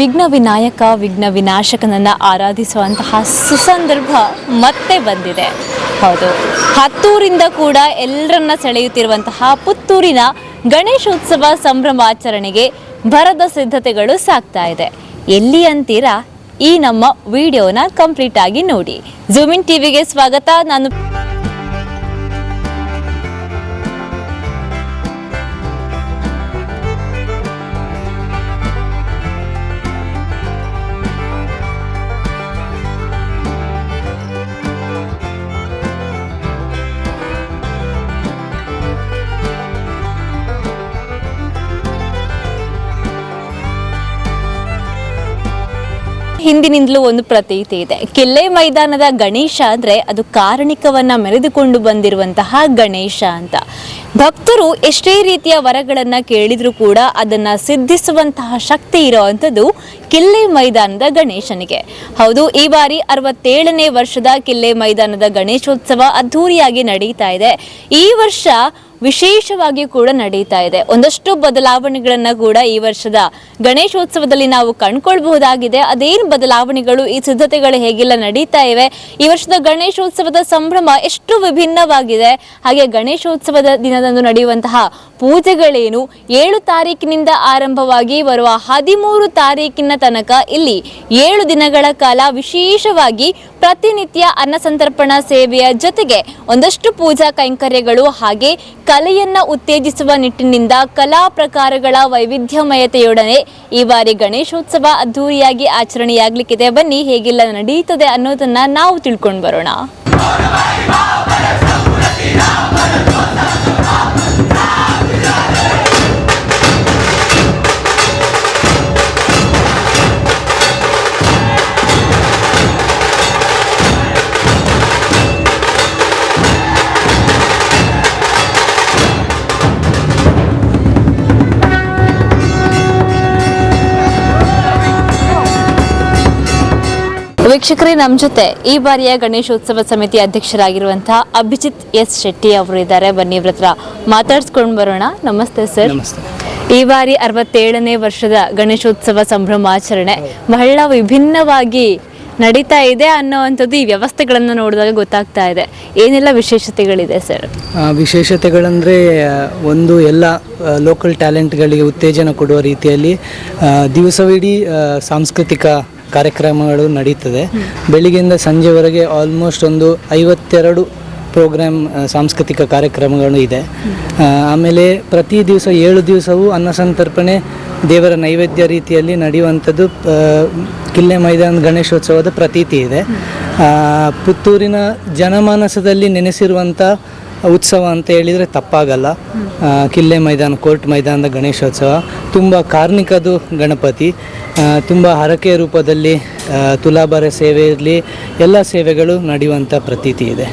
ವಿಘ್ನ ವಿನಾಯಕ, ವಿಘ್ನ ವಿನಾಶಕನನ್ನು ಆರಾಧಿಸುವಂತಹ ಸುಸಂದರ್ಭ ಮತ್ತೆ ಬಂದಿದೆ. ಹೌದು. ಹತ್ತೂರಿಂದ ಕೂಡ ಎಲ್ಲರನ್ನ ಸೆಳೆಯುತ್ತಿರುವಂತಹ ಪುತ್ತೂರಿನ ಗಣೇಶೋತ್ಸವ ಸಂಭ್ರಮಾಚರಣೆಗೆ ಭರದ ಸಿದ್ಧತೆಗಳು ಸಾಗ್ತಾ ಇದೆ. ಎಲ್ಲಿ ಅಂತೀರಾ? ಈ ನಮ್ಮ ವಿಡಿಯೋನ ಕಂಪ್ಲೀಟ್ ಆಗಿ ನೋಡಿ. ಜೂಮಿನ್ ಟಿವಿಗೆ ಸ್ವಾಗತ. ನಾನು ಹಿಂದಿನಿಂದಲೂ ಒಂದು ಪ್ರತೀತಿ ಇದೆ. ಕಿಲ್ಲೆ ಮೈದಾನದ ಗಣೇಶ ಅಂದ್ರೆ ಅದು ಕಾರಣಿಕವನ್ನ ಮೆರೆದುಕೊಂಡು ಬಂದಿರುವಂತಹ ಗಣೇಶ ಅಂತ. ಭಕ್ತರು ಎಷ್ಟೇ ರೀತಿಯ ವರಗಳನ್ನ ಕೇಳಿದ್ರು ಕೂಡ ಅದನ್ನ ಸಿದ್ಧಿಸುವಂತಹ ಶಕ್ತಿ ಇರುವಂಥದ್ದು ಕಿಲ್ಲೆ ಮೈದಾನದ ಗಣೇಶನಿಗೆ. ಹೌದು, ಈ ಬಾರಿ ಅರವತ್ತೇಳನೇ ವರ್ಷದ ಕಿಲ್ಲೆ ಮೈದಾನದ ಗಣೇಶೋತ್ಸವ ಅದ್ಧೂರಿಯಾಗಿ ನಡೀತಾ ಇದೆ. ಈ ವರ್ಷ ವಿಶೇಷವಾಗಿ ಕೂಡ ನಡೀತಾ ಇದೆ. ಒಂದಷ್ಟು ಬದಲಾವಣೆಗಳನ್ನ ಕೂಡ ಈ ವರ್ಷದ ಗಣೇಶೋತ್ಸವದಲ್ಲಿ ನಾವು ಕಂಡ್ಕೊಳ್ಬಹುದಾಗಿದೆ. ಅದೇನು ಬದಲಾವಣೆಗಳು, ಈ ಸಿದ್ಧತೆಗಳು ಹೇಗೆಲ್ಲ ನಡೀತಾ ಇವೆ? ಈ ವರ್ಷದ ಗಣೇಶೋತ್ಸವದ ಸಂಭ್ರಮ ಎಷ್ಟು ವಿಭಿನ್ನವಾಗಿದೆ. ಹಾಗೆ ಗಣೇಶೋತ್ಸವದ ದಿನದಂದು ನಡೆಯುವಂತಹ ಪೂಜೆಗಳೇನು? ಏಳು ತಾರೀಕಿನಿಂದ ಆರಂಭವಾಗಿ ಬರುವ ಹದಿಮೂರು ತಾರೀಕಿನ ತನಕ ಇಲ್ಲಿ ಏಳು ದಿನಗಳ ಕಾಲ ವಿಶೇಷವಾಗಿ ಪ್ರತಿನಿತ್ಯ ಅನ್ನ ಸಂತರ್ಪಣಾ ಸೇವೆಯ ಜೊತೆಗೆ ಒಂದಷ್ಟು ಪೂಜಾ ಕೈಂಕರ್ಯಗಳು ಹಾಗೆ ಕಲೆಯನ್ನ ಉತ್ತೇಜಿಸುವ ನಿಟ್ಟಿನಿಂದ ಕಲಾ ಪ್ರಕಾರಗಳ ವೈವಿಧ್ಯಮಯತೆಯೊಡನೆ ಈ ಬಾರಿ ಗಣೇಶೋತ್ಸವ ಅದ್ಧೂರಿಯಾಗಿ ಆಚರಣೆಯಾಗಲಿಕ್ಕಿದೆ. ಬನ್ನಿ, ಹೇಗೆಲ್ಲ ನಡೆಯುತ್ತದೆ ಅನ್ನೋದನ್ನ ನಾವು ತಿಳ್ಕೊಂಡು ಬರೋಣ. ವೀಕ್ಷಕರೇ ನಮ್ಮ ಜೊತೆ ಈ ಬಾರಿಯ ಗಣೇಶೋತ್ಸವ ಸಮಿತಿ ಅಧ್ಯಕ್ಷರಾಗಿರುವಂತಹ ಅಭಿಜಿತ್ ಎಸ್ ಶೆಟ್ಟಿ ಅವರು ಇದ್ದಾರೆ. ಬನ್ನಿ ಇವ್ರ ಹತ್ರ ಮಾತಾಡ್ಸ್ಕೊಂಡು ಬರೋಣ. ನಮಸ್ತೆ ಸರ್. ಈ ಬಾರಿ ಅರವತ್ತೇಳನೇ ವರ್ಷದ ಗಣೇಶೋತ್ಸವ ಸಂಭ್ರಮಾಚರಣೆ ಬಹಳ ವಿಭಿನ್ನವಾಗಿ ನಡೀತಾ ಇದೆ ಅನ್ನೋವಂಥದ್ದು ಈ ವ್ಯವಸ್ಥೆಗಳನ್ನು ನೋಡಿದಾಗ ಗೊತ್ತಾಗ್ತಾ ಇದೆ. ಏನೆಲ್ಲ ವಿಶೇಷತೆಗಳಿದೆ ಸರ್? ವಿಶೇಷತೆಗಳಂದರೆ ಒಂದು ಎಲ್ಲ ಲೋಕಲ್ ಟ್ಯಾಲೆಂಟ್ಗಳಿಗೆ ಉತ್ತೇಜನ ಕೊಡುವ ರೀತಿಯಲ್ಲಿ ದಿವಸವಿಡೀ ಸಾಂಸ್ಕೃತಿಕ ಕಾರ್ಯಕ್ರಮಗಳು ನಡೀತದೆ. ಬೆಳಿಗ್ಗೆಯಿಂದ ಸಂಜೆವರೆಗೆ ಆಲ್ಮೋಸ್ಟ್ ಒಂದು ಐವತ್ತೆರಡು ಪ್ರೋಗ್ರಾಮ್ ಸಾಂಸ್ಕೃತಿಕ ಕಾರ್ಯಕ್ರಮಗಳು ಇದೆ. ಆಮೇಲೆ ಪ್ರತಿ ದಿವಸ ಏಳು ದಿವಸವೂ ಅನ್ನಸಂತರ್ಪಣೆ ದೇವರ ನೈವೇದ್ಯ ರೀತಿಯಲ್ಲಿ ನಡೆಯುವಂಥದ್ದು ಕಿಲ್ಲೆ ಮೈದಾನ ಗಣೇಶೋತ್ಸವದ ಪ್ರತೀತಿ ಇದೆ. ಪುತ್ತೂರಿನ ಜನಮಾನಸದಲ್ಲಿ ನೆನೆಸಿರುವಂಥ ಉತ್ಸವ ಅಂತ ಹೇಳಿದರೆ ತಪ್ಪಾಗಲ್ಲ. ಕಿಲ್ಲೆ ಮೈದಾನ, ಕೋರ್ಟ್ ಮೈದಾನದ ಗಣೇಶೋತ್ಸವ. ತುಂಬ ಕಾರ್ಮಿಕದು ಗಣಪತಿ. ತುಂಬ ಹರಕೆ ರೂಪದಲ್ಲಿ ತುಲಾಭಾರ ಸೇವೆ ಇರಲಿ ಎಲ್ಲ ಸೇವೆಗಳು ನಡೆಯುವಂಥ ಪ್ರತೀತಿ ಇದೆ.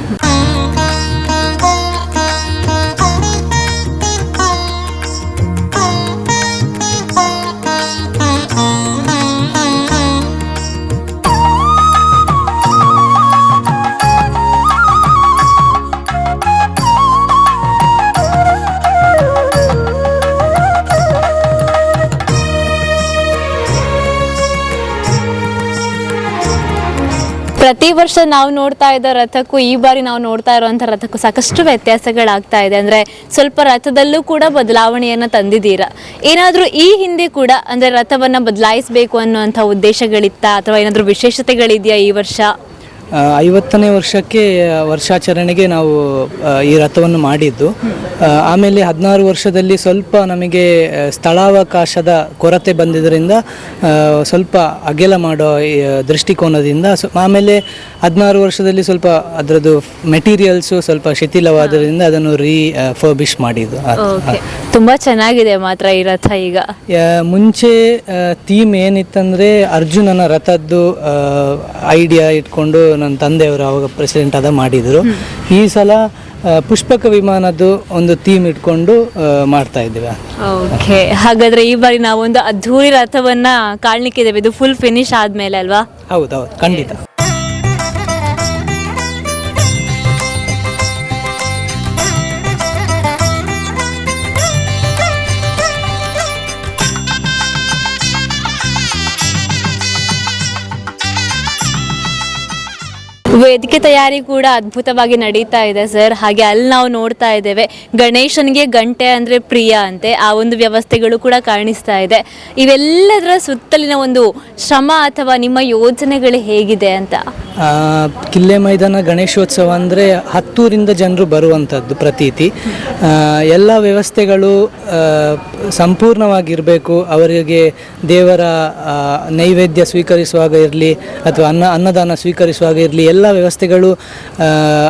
ಪ್ರತಿ ವರ್ಷ ನಾವು ನೋಡ್ತಾ ಇದ್ದ ರಥಕ್ಕೂ ಈ ಬಾರಿ ನಾವು ನೋಡ್ತಾ ಇರುವಂತ ರಥಕ್ಕೂ ಸಾಕಷ್ಟು ವ್ಯತ್ಯಾಸಗಳಾಗ್ತಾ ಇದೆ. ಅಂದ್ರೆ ಸ್ವಲ್ಪ ರಥದಲ್ಲೂ ಕೂಡ ಬದಲಾವಣೆಯನ್ನ ತಂದಿದ್ದೀರಾ? ಏನಾದ್ರೂ ಈ ಹಿಂದೆ ಕೂಡ ಅಂದ್ರೆ ರಥವನ್ನ ಬದಲಾಯಿಸಬೇಕು ಅನ್ನುವಂಥ ಉದ್ದೇಶಗಳಿತ್ತ ಅಥವಾ ಏನಾದ್ರೂ ವಿಶೇಷತೆಗಳಿದೆಯಾ ಈ ವರ್ಷ? ಐವತ್ತನೇ ವರ್ಷಕ್ಕೆ ವರ್ಷಾಚರಣೆಗೆ ನಾವು ಈ ರಥವನ್ನು ಮಾಡಿದ್ದು. ಆಮೇಲೆ ಹದಿನಾರು ವರ್ಷದಲ್ಲಿ ಸ್ವಲ್ಪ ನಮಗೆ ಸ್ಥಳಾವಕಾಶದ ಕೊರತೆ ಬಂದಿದ್ದರಿಂದ ಸ್ವಲ್ಪ ಅಗೆಲ ಮಾಡೋ ದೃಷ್ಟಿಕೋನದಿಂದ ಆಮೇಲೆ ಹದಿನಾರು ವರ್ಷದಲ್ಲಿ ಸ್ವಲ್ಪ ಅದರದ್ದು ಮೆಟೀರಿಯಲ್ಸು ಸ್ವಲ್ಪ ಶಿಥಿಲವಾದ್ದರಿಂದ ಅದನ್ನು ರೀ ಫರ್ಬಿಶ್ ಮಾಡಿದ್ದು. ತುಂಬ ತುಂಬಾ ಚೆನ್ನಾಗಿದೆ ಮಾತ್ರ ಈ ರಥ ಈಗ. ಮುಂಚೆ ಥೀಮ್ ಏನಿತ್ತಂದರೆ ಅರ್ಜುನನ ರಥದ್ದು ಐಡಿಯಾ ಇಟ್ಕೊಂಡು ನನ್ನ ತಂದೆಯವರು ಅವಾಗ ಪ್ರೆಸಿಡೆಂಟ್ ಆದ ಮಾಡಿದರು. ಈ ಸಲ ಪುಷ್ಪಕ ವಿಮಾನದ್ದು ಒಂದು ಥೀಮ್ ಇಟ್ಕೊಂಡು ಮಾಡ್ತಾ ಇದ್ದೀವಿ. ಓಕೆ ಹಾಗಾದ್ರೆ ಈ ಬಾರಿ ನಾವೊಂದು ಅದ್ಧೂರಿ ರಥವನ್ನ ಕಾಣಲಿಕ್ಕಿದ್ದೇವೆ. ಇದು ಫುಲ್ ಫಿನಿಶ್ ಆದ್ಮೇಲೆ ಅಲ್ವಾ? ಹೌದೌದು ಖಂಡಿತ. ವೇದಿಕೆ ತಯಾರಿ ಕೂಡ ಅದ್ಭುತವಾಗಿ ನಡೀತಾ ಇದೆ, ಸರ್. ಹಾಗೆ ಅಲ್ಲಿ ನಾವು ನೋಡ್ತಾ ಇದ್ದೇವೆ. ಗಣೇಶನಿಗೆ ಗಂಟೆ ಅಂದ್ರೆ ಪ್ರಿಯ ಅಂತೆ. ಆ ಒಂದು ವ್ಯವಸ್ಥೆಗಳು ಕೂಡ ಕಾಣಿಸ್ತಾ ಇದೆ. ಇವೆಲ್ಲದರ ಸುತ್ತಲಿನ ಒಂದು ಶ್ರಮ ಅಥವಾ ನಿಮ್ಮ ಯೋಜನೆಗಳು ಹೇಗಿದೆ ಅಂತ? ಕಿಲ್ಲೆ ಮೈದಾನ ಗಣೇಶೋತ್ಸವ ಅಂದರೆ ಹತ್ತೂರಿಂದ ಜನರು ಬರುವಂಥದ್ದು ಪ್ರತೀತಿ. ಎಲ್ಲ ವ್ಯವಸ್ಥೆಗಳು ಸಂಪೂರ್ಣವಾಗಿರಬೇಕು. ಅವರಿಗೆ ದೇವರ ನೈವೇದ್ಯ ಸ್ವೀಕರಿಸುವಾಗ ಇರಲಿ ಅಥವಾ ಅನ್ನ, ಅನ್ನದಾನ ಸ್ವೀಕರಿಸುವಾಗ ಇರಲಿ, ಎಲ್ಲ ವ್ಯವಸ್ಥೆಗಳು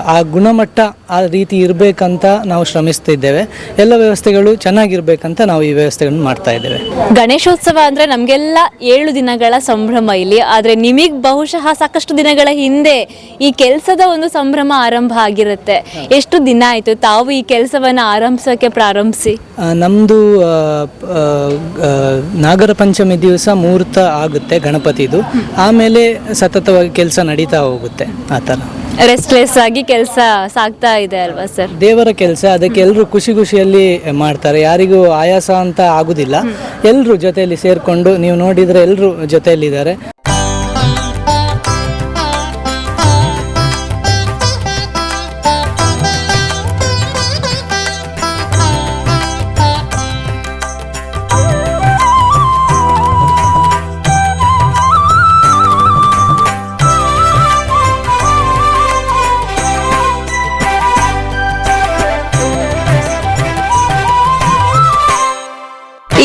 ಆ, ಗುಣಮಟ್ಟ ಆ ರೀತಿ ಇರಬೇಕಂತ ನಾವು ಶ್ರಮಿಸ್ತಿದ್ದೇವೆ. ಎಲ್ಲ ವ್ಯವಸ್ಥೆಗಳು ಚೆನ್ನಾಗಿರ್ಬೇಕಂತ ನಾವು ಈ ವ್ಯವಸ್ಥೆಗಳನ್ನು ಮಾಡ್ತಾ ಇದ್ದೇವೆ. ಗಣೇಶೋತ್ಸವ ಅಂದ್ರೆ ನಮಗೆಲ್ಲ ಏಳು ದಿನಗಳ ಸಂಭ್ರಮ ಇಲ್ಲಿ. ಆದ್ರೆ ನಿಮಗ್ ಬಹುಶಃ ಸಾಕಷ್ಟು ದಿನಗಳ ಹಿಂದೆ ಈ ಕೆಲಸದ ಒಂದು ಸಂಭ್ರಮ ಆರಂಭ ಆಗಿರುತ್ತೆ. ಎಷ್ಟು ದಿನ ಆಯ್ತು ತಾವು ಈ ಕೆಲಸವನ್ನ ಆರಂಭಿಸೋಕ್ಕೆ ಪ್ರಾರಂಭಿಸಿ? ಆ, ನಾಗರ ಪಂಚಮಿ ದಿವಸ ಮುಹೂರ್ತ ಆಗುತ್ತೆ ಗಣಪತಿದು. ಆಮೇಲೆ ಸತತವಾಗಿ ಕೆಲಸ ನಡೀತಾ ಹೋಗುತ್ತೆ. ಆ ಥರ. ರೆಸ್ಟ್ಲೆಸ್ ಆಗಿ ಕೆಲಸ ಸಾಗ್ತಾ ಇದೆ ಅಲ್ವಾ ಸರ್ ದೇವರ ಕೆಲಸ ಅದಕ್ಕೆ ಎಲ್ಲರೂ ಖುಷಿ ಖುಷಿಯಲ್ಲಿ ಮಾಡ್ತಾರೆ. ಯಾರಿಗೂ ಆಯಾಸ ಅಂತ ಆಗುದಿಲ್ಲ. ಎಲ್ಲರೂ ಜೊತೆಯಲ್ಲಿ ಸೇರಿಕೊಂಡು ನೀವು ನೋಡಿದ್ರೆ ಎಲ್ಲರೂ ಜೊತೆಯಲ್ಲಿದ್ದಾರೆ.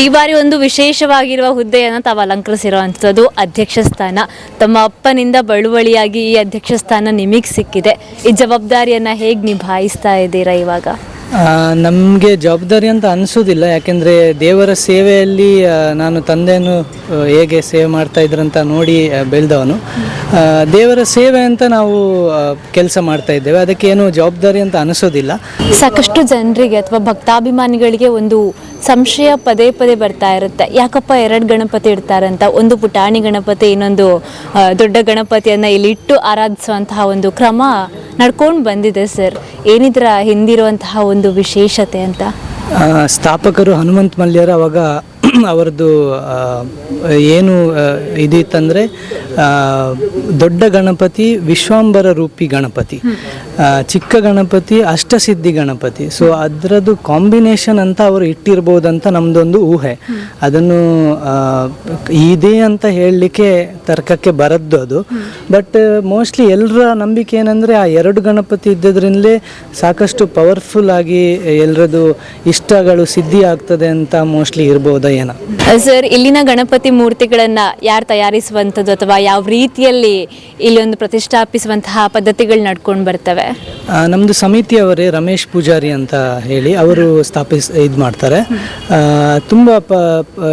ಈ ಬಾರಿ ಒಂದು ವಿಶೇಷವಾಗಿರುವ ಹುದ್ದೆಯನ್ನು ತಾವು ಅಲಂಕರಿಸಿರುವಂಥದ್ದು ಅಧ್ಯಕ್ಷ ಸ್ಥಾನ. ತಮ್ಮ ಅಪ್ಪನಿಂದ ಬಳುವಳಿಯಾಗಿ ಈ ಅಧ್ಯಕ್ಷ ಸ್ಥಾನ ನಿಮಗೆ ಸಿಕ್ಕಿದೆ. ಈ ಜವಾಬ್ದಾರಿಯನ್ನು ಹೇಗೆ ನಿಭಾಯಿಸ್ತಾ ಇದ್ದೀರಾ ಇವಾಗ? ನಮಗೆ ಜವಾಬ್ದಾರಿ ಅಂತ ಅನಿಸೋದಿಲ್ಲ, ಯಾಕೆಂದರೆ ದೇವರ ಸೇವೆಯಲ್ಲಿ ನಾನು ತಂದೆಯನ್ನು ಹೇಗೆ ಸೇವೆ ಮಾಡ್ತಾ ಇದ್ರಂತ ನೋಡಿ ಬೆಳೆದವನು. ದೇವರ ಸೇವೆ ಅಂತ ನಾವು ಕೆಲಸ ಮಾಡ್ತಾ ಇದ್ದೇವೆ, ಅದಕ್ಕೆ ಏನು ಜವಾಬ್ದಾರಿ ಅಂತ ಅನಿಸೋದಿಲ್ಲ. ಸಾಕಷ್ಟು ಜನರಿಗೆ ಅಥವಾ ಭಕ್ತಾಭಿಮಾನಿಗಳಿಗೆ ಒಂದು ಸಂಶಯ ಪದೇ ಪದೇ ಬರ್ತಾ ಇರುತ್ತೆ. ಯಾಕಪ್ಪ ಎರಡು ಗಣಪತಿ ಇಡ್ತಾರಂತ? ಒಂದು ಪುಟಾಣಿ ಗಣಪತಿ, ಇನ್ನೊಂದು ದೊಡ್ಡ ಗಣಪತಿಯನ್ನು ಇಲ್ಲಿ ಇಟ್ಟು ಆರಾಧಿಸುವಂತಹ ಒಂದು ಕ್ರಮ ನಡ್ಕೊಂಡು ಬಂದಿದೆ ಸರ್. ಏನಿದ್ರ ಹಿಂದಿರುವಂತಹ ಒಂದು ವಿಶೇಷತೆ ಅಂತ? ಸ್ಥಾಪಕರು ಹನುಮಂತ ಮಲ್ಯರ ಅವಾಗ ಅವರದ್ದು ಏನು ಇದಿತ್ತಂದರೆ ದೊಡ್ಡ ಗಣಪತಿ ವಿಶ್ವಾಂಬರ ರೂಪಿ ಗಣಪತಿ. ಚಿಕ್ಕ ಗಣಪತಿ ಅಷ್ಟಸಿದ್ಧಿ ಗಣಪತಿ. ಸೊ ಅದರದ್ದು ಕಾಂಬಿನೇಷನ್ ಅಂತ ಅವರು ಇಟ್ಟಿರ್ಬೋದಂತ ನಮ್ಮದೊಂದು ಊಹೆ. ಅದನ್ನು ಇದೆ ಅಂತ ಹೇಳಲಿಕ್ಕೆ ತರ್ಕಕ್ಕೆ ಬರದ್ದು ಅದು. ಬಟ್ ಮೋಸ್ಟ್ಲಿ ಎಲ್ಲರ ನಂಬಿಕೆ ಏನಂದರೆ ಆ ಎರಡು ಗಣಪತಿ ಇದ್ದದ್ರಿಂದಲೇ ಸಾಕಷ್ಟು ಪವರ್ಫುಲ್ ಆಗಿ ಎಲ್ಲರದು ಇಷ್ಟಗಳು ಸಿದ್ಧಿ ಆಗ್ತದೆ ಅಂತ ಮೋಸ್ಟ್ಲಿ ಇರ್ಬೋದಾ ಏನೋ? ಸರ್ ಇಲ್ಲಿನ ಗಣಪತಿ ಮೂರ್ತಿಗಳನ್ನ ಯಾರು ತಯಾರಿಸುವಂಥದ್ದು ಅಥವಾ ಯಾವ ರೀತಿಯಲ್ಲಿ ಇಲ್ಲಿ ಒಂದು ಪ್ರತಿಷ್ಠಾಪಿಸುವಂತಹ ಪದ್ಧತಿಗಳು ನಡ್ಕೊಂಡು ಬರ್ತವೆ? ನಮ್ಮದು ನಮ್ದು ಸಮಿತಿಯವರೇ ರಮೇಶ್ ಪೂಜಾರಿ ಅಂತ ಹೇಳಿ ಅವರು ಸ್ಥಾಪಿಸ್ ಇದು ಮಾಡ್ತಾರೆ. ತುಂಬ ಪ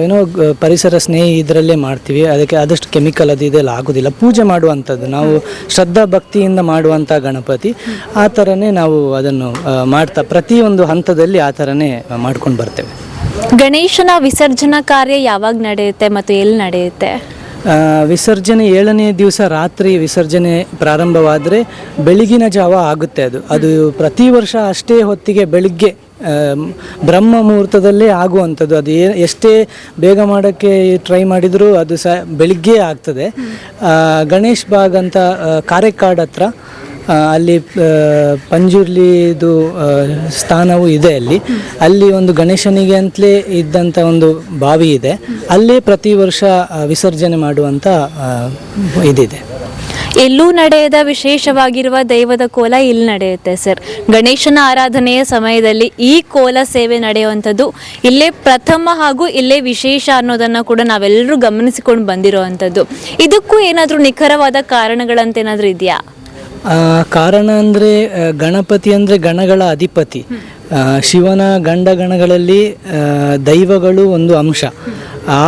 ಏನೋ ಪರಿಸರ ಸ್ನೇಹಿ ಇದರಲ್ಲೇ ಮಾಡ್ತೀವಿ. ಅದಕ್ಕೆ ಆದಷ್ಟು ಕೆಮಿಕಲ್ ಅದು ಇದೆಲ್ಲ ಆಗೋದಿಲ್ಲ. ಪೂಜೆ ಮಾಡುವಂಥದ್ದು. ನಾವು ಶ್ರದ್ಧಾ ಭಕ್ತಿಯಿಂದ ಮಾಡುವಂಥ ಗಣಪತಿ. ಆ ಥರನೇ ನಾವು ಅದನ್ನು ಮಾಡ್ತಾ ಪ್ರತಿಯೊಂದು ಹಂತದಲ್ಲಿ ಆ ಥರನೇ ಮಾಡ್ಕೊಂಡು ಬರ್ತೇವೆ. ಗಣೇಶನ ವಿಸರ್ಜನಾ ಕಾರ್ಯ ಯಾವಾಗ ನಡೆಯುತ್ತೆ ಮತ್ತು ಎಲ್ಲಿ ನಡೆಯುತ್ತೆ? ವಿಸರ್ಜನೆ ಏಳನೇ ದಿವಸ ರಾತ್ರಿ ವಿಸರ್ಜನೆ ಪ್ರಾರಂಭವಾದರೆ ಬೆಳಗಿನ ಜಾವ ಆಗುತ್ತೆ ಅದು. ಅದು ಪ್ರತಿ ವರ್ಷ ಅಷ್ಟೇ ಹೊತ್ತಿಗೆ ಬೆಳಿಗ್ಗೆ ಬ್ರಹ್ಮ ಮುಹೂರ್ತದಲ್ಲೇ ಆಗುವಂಥದ್ದು. ಅದು ಏ, ಎಷ್ಟೇ ಬೇಗ ಮಾಡೋಕ್ಕೆ ಟ್ರೈ ಮಾಡಿದರೂ ಅದು ಸಹ ಬೆಳಿಗ್ಗೆ ಆಗ್ತದೆ. ಗಣೇಶ್ ಬಾಗ್ ಅಂತ ಕಾರೆಕ್ಕಾಡ್ ಹತ್ರ ಅಲ್ಲಿ ಪಂಜುರ್ಲಿದು ಸ್ಥಾನವೂ ಇದೆ ಅಲ್ಲಿ. ಅಲ್ಲಿ ಒಂದು ಗಣೇಶನಿಗೆ ಅಂತಲೇ ಇದ್ದಂಥ ಒಂದು ಬಾವಿ ಇದೆ. ಅಲ್ಲೇ ಪ್ರತಿ ವರ್ಷ ವಿಸರ್ಜನೆ ಮಾಡುವಂಥ ಇದಿದೆ. ಎಲ್ಲೂ ನಡೆಯದ ವಿಶೇಷವಾಗಿರುವ ದೈವದ ಕೋಲ ಇಲ್ಲಿ ನಡೆಯುತ್ತೆ, ಸರ್. ಗಣೇಶನ ಆರಾಧನೆಯ ಸಮಯದಲ್ಲಿ ಈ ಕೋಲ ಸೇವೆ ನಡೆಯುವಂಥದ್ದು ಇಲ್ಲೇ ಪ್ರಥಮ ಹಾಗೂ ಇಲ್ಲೇ ವಿಶೇಷ ಅನ್ನೋದನ್ನ ಕೂಡ ನಾವೆಲ್ಲರೂ ಗಮನಿಸಿಕೊಂಡು ಬಂದಿರುವಂಥದ್ದು. ಇದಕ್ಕೂ ಏನಾದರೂ ನಿಖರವಾದ ಕಾರಣಗಳಂತೇನಾದರೂ ಇದೆಯಾ? ಕಾರಣ ಅಂದರೆ ಗಣಪತಿ ಅಂದರೆ ಗಣಗಳ ಅಧಿಪತಿ. ಶಿವನ ಗಂಡಗಣಗಳಲ್ಲಿ ದೈವಗಳು ಒಂದು ಅಂಶ. ಆ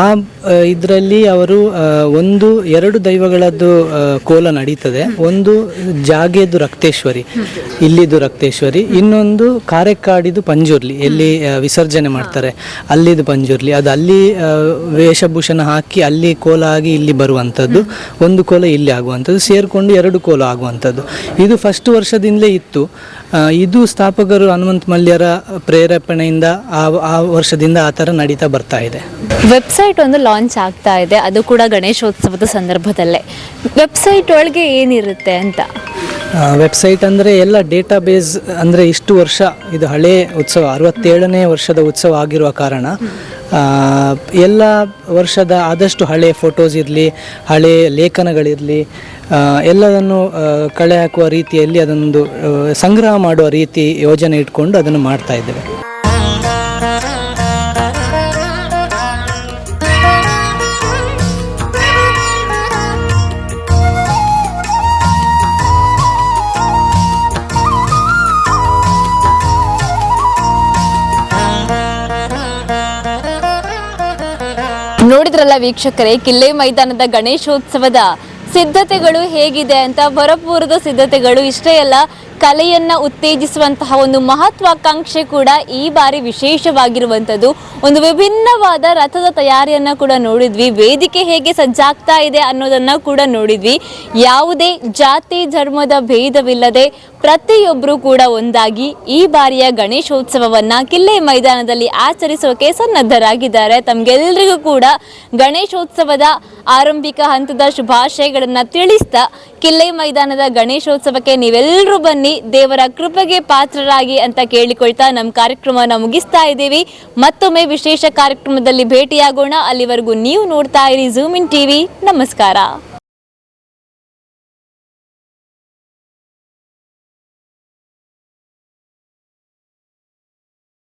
ಇದರಲ್ಲಿ ಅವರು ಒಂದು, ಎರಡು ದೈವಗಳದ್ದು ಕೋಲ ನಡೀತದೆ. ಒಂದು ಜಾಗೆದು ರಕ್ತೇಶ್ವರಿ, ಇಲ್ಲಿದು ರಕ್ತೇಶ್ವರಿ, ಇನ್ನೊಂದು ಕಾರೆಕ್ಕಾಡಿದು ಪಂಜುರ್ಲಿ, ಎಲ್ಲಿ ವಿಸರ್ಜನೆ ಮಾಡ್ತಾರೆ, ಅಲ್ಲಿದು ಪಂಜುರ್ಲಿ, ಅದು ಅಲ್ಲಿ ವೇಷಭೂಷಣ ಹಾಕಿ ಅಲ್ಲಿ ಕೋಲ ಆಗಿ ಇಲ್ಲಿ ಬರುವಂಥದ್ದು, ಒಂದು ಕೋಲ ಇಲ್ಲಿ ಆಗುವಂಥದ್ದು, ಸೇರಿಕೊಂಡು ಎರಡು ಕೋಲ ಆಗುವಂಥದ್ದು. ಇದು ಫಸ್ಟ್ ವರ್ಷದಿಂದಲೇ ಇತ್ತು. ಇದು ಸ್ಥಾಪಕರು ಹನುಮಂತ ಮಲ್ಯರ ಪ್ರೇರೇಪಣೆಯಿಂದ ಆ ಆ ವರ್ಷದಿಂದ ಆ ಥರ ನಡೀತಾ ಬರ್ತಾ ಇದೆ. ವೆಬ್ಸೈಟ್ ಒಂದು ಲಾಂಚ್ ಆಗ್ತಾ ಇದೆ. ಅದು ಕೂಡ ಗಣೇಶೋತ್ಸವದ ಸಂದರ್ಭದಲ್ಲೇ. ವೆಬ್ಸೈಟ್ ಒಳಗೆ ಏನಿರುತ್ತೆ ಅಂತ? ವೆಬ್ಸೈಟ್ ಅಂದರೆ ಎಲ್ಲ ಡೇಟಾ ಬೇಸ್ ಅಂದರೆ ಇಷ್ಟು ವರ್ಷ ಇದು ಹಳೇ ಉತ್ಸವ ಅರವತ್ತೇಳನೇ ವರ್ಷದ ಉತ್ಸವ ಆಗಿರುವ ಕಾರಣ. ಎಲ್ಲ ವರ್ಷದ ಆದಷ್ಟು ಹಳೆ ಫೋಟೋಸ್ ಇರಲಿ ಹಳೆ ಲೇಖನಗಳಿರಲಿ ಎಲ್ಲದನ್ನು ಆ, ಕಳೆ ಹಾಕುವ ರೀತಿಯಲ್ಲಿ ಅದೊಂದು ಸಂಗ್ರಹ ಮಾಡುವ ರೀತಿ ಯೋಜನೆ ಇಟ್ಕೊಂಡು ಅದನ್ನು ಮಾಡ್ತಾ ಇದ್ದೇವೆ. ವೀಕ್ಷಕರೇ ಕಿಲ್ಲೆ ಮೈದಾನದ ಗಣೇಶೋತ್ಸವದ ಸಿದ್ಧತೆಗಳು ಹೇಗಿದೆ ಅಂತ ಭರಪೂರದ ಸಿದ್ಧತೆಗಳು ಇಷ್ಟೇ ಅಲ್ಲ ಕಲೆಯನ್ನ ಉತ್ತೇಜಿಸುವಂತಹ ಒಂದು ಮಹತ್ವಾಕಾಂಕ್ಷೆ ಕೂಡ ಈ ಬಾರಿ ವಿಶೇಷವಾಗಿರುವಂಥದ್ದು. ಒಂದು ವಿಭಿನ್ನವಾದ ರಥದ ತಯಾರಿಯನ್ನ ಕೂಡ ನೋಡಿದ್ವಿ. ವೇದಿಕೆ ಹೇಗೆ ಸಜ್ಜಾಗ್ತಾ ಇದೆ ಅನ್ನೋದನ್ನ ಕೂಡ ನೋಡಿದ್ವಿ. ಯಾವುದೇ ಜಾತಿ, ಧರ್ಮದ ಭೇದವಿಲ್ಲದೆ ಪ್ರತಿಯೊಬ್ಬರು ಕೂಡ ಒಂದಾಗಿ ಈ ಬಾರಿಯ ಗಣೇಶೋತ್ಸವವನ್ನ ಕಿಲ್ಲೆ ಮೈದಾನದಲ್ಲಿ ಆಚರಿಸೋಕೆ ಸನ್ನದ್ಧರಾಗಿದ್ದಾರೆ. ತಮ್ಗೆಲ್ರಿಗೂ ಕೂಡ ಗಣೇಶೋತ್ಸವದ ಆರಂಭಿಕ ಹಂತದ ಶುಭಾಶಯಗಳನ್ನ ತಿಳಿಸ್ತಾ ಕಿಲ್ಲೆ ಮೈದಾನದ ಗಣೇಶೋತ್ಸವಕ್ಕೆ ನೀವೆಲ್ಲರೂ ಬನ್ನಿ. ದೇವರ ಕೃಪೆಗೆ ಪಾತ್ರರಾಗಿ ಅಂತ ಕೇಳಿಕೊಳ್ತಾ ನಮ್ಮ ಕಾರ್ಯಕ್ರಮವನ್ನು ಮುಗಿಸ್ತಾ ಇದ್ದೀವಿ. ಮತ್ತೊಮ್ಮೆ ವಿಶೇಷ ಕಾರ್ಯಕ್ರಮದಲ್ಲಿ ಭೇಟಿಯಾಗೋಣ. ಅಲ್ಲಿವರೆಗೂ ನೀವು ನೋಡ್ತಾ ಇರಿ ಝೂಮ್ ಇನ್ ಟಿವಿ ನಮಸ್ಕಾರ.